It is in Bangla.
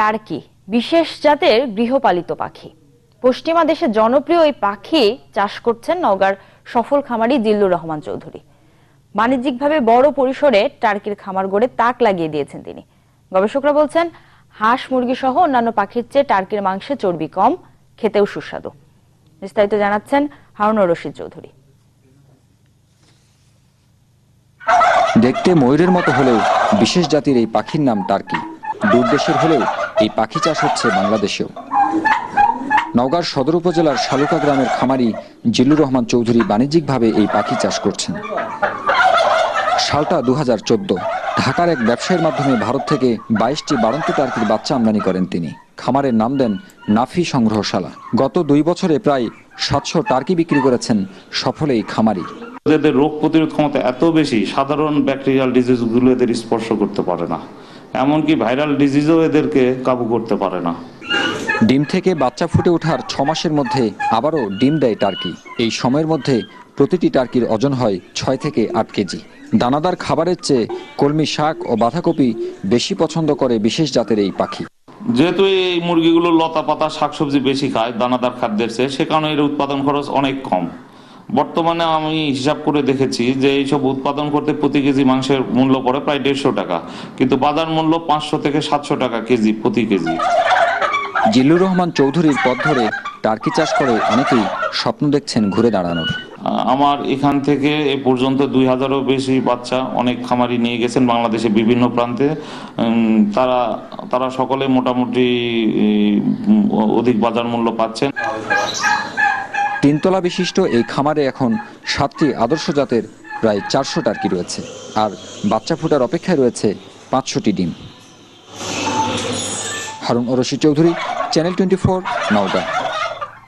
টার্কি বিশেষ জাতের গৃহপালিত পাখি। পশ্চিমা দেশে জনপ্রিয় এই পাখি চাষ করছেন নওগাঁর সফল খামারি জিল্লুর রহমান চৌধুরী। বাণিজ্যিকভাবে বড় পরিসরে টার্কির খামার গড়ে তাক লাগিয়ে দিয়েছেন তিনি। গবেষকরা বলছেন, হাঁস মুরগি সহ অন্যান্য পাখির চেয়ে টার্কির মাংসে চর্বি কম, খেতেও সুস্বাদু। বিস্তারিত জানাচ্ছেন হারুনুর রশিদ চৌধুরী। দেখতে ময়ূরের মতো হলেও বিশেষ জাতির এই পাখির নাম টার্কি। দূর দেশের হলেও এই পাখি চাষ হচ্ছে বাংলাদেশেও। নওগাঁর সদর উপজেলার শালুকা গ্রামের খামারি জিল্লুর রহমান চৌধুরী বাণিজ্যিকভাবে এই পাখি চাষ করছেন। সালটা দুই হাজার চোদ্দ, ঢাকার এক ব্যবসায়ীর মাধ্যমে ভারত থেকে বাইশটি বাড়ন্ত টার্কির বাচ্চা আমদানি করেন তিনি। খামারের নাম দেন নাফি সংগ্রহশালা। গত দুই বছরে প্রায় সাতশো টার্কি বিক্রি করেছেন সফল এই খামারি। এদের রোগ প্রতিরোধ ক্ষমতা এত বেশি, সাধারণ ব্যাকটেরিয়াল ডিজিজগুলো এদের স্পর্শ করতে পারে না। এমনকি ভাইরাল ডিজিজও এদেরকে কাবু করতে পারে না। ডিম থেকে বাচ্চা ফুটে ওঠার ছ মাসের মধ্যে আবারও ডিম দেয় টার্কি। এই সময়ের মধ্যে প্রতিটি টার্কির ওজন হয় ছয় থেকে আট কেজি। দানাদার খাবারের চেয়ে কলমি শাক ও বাঁধাকপি বেশি পছন্দ করে বিশেষ জাতের এই পাখি। যেহেতু এই মুরগিগুলো লতা পাতা শাকসবজি বেশি খায় দানাদার খাদ্যের চেয়ে সে কারণে এর উৎপাদন খরচ অনেক কম। বর্তমানে আমি হিসাব করে দেখেছি যে এইসব উৎপাদন করতে প্রতি কেজি মাংসের মূল্য পড়ে প্রায় দেড়শো টাকা কিন্তু বাজার মূল্য পাঁচশো থেকে সাতশো টাকা কেজি প্রতি কেজি। জিল্লুর রহমান চৌধুরীর পথ ধরে টার্কি চাষ করে অনেকেই স্বপ্ন দেখছেন ঘুরে দাঁড়ানোর। আমার এখান থেকে এ পর্যন্ত দুই হাজারও বেশি বাচ্চা অনেক খামারি নিয়ে গেছেন বাংলাদেশে বিভিন্ন প্রান্তে। তারা তারা সকলে মোটামুটি অধিক বাজার মূল্য পাচ্ছেন। তিনতলা বিশিষ্ট এই খামারে এখন সাতটি আদর্শ জাতের প্রায় চারশো টার্কি রয়েছে, আর বাচ্চা ফোটার অপেক্ষায় রয়েছে পাঁচশোটি ডিম। Harun Orshi Chowdhury, channel twenty four, Naogaon.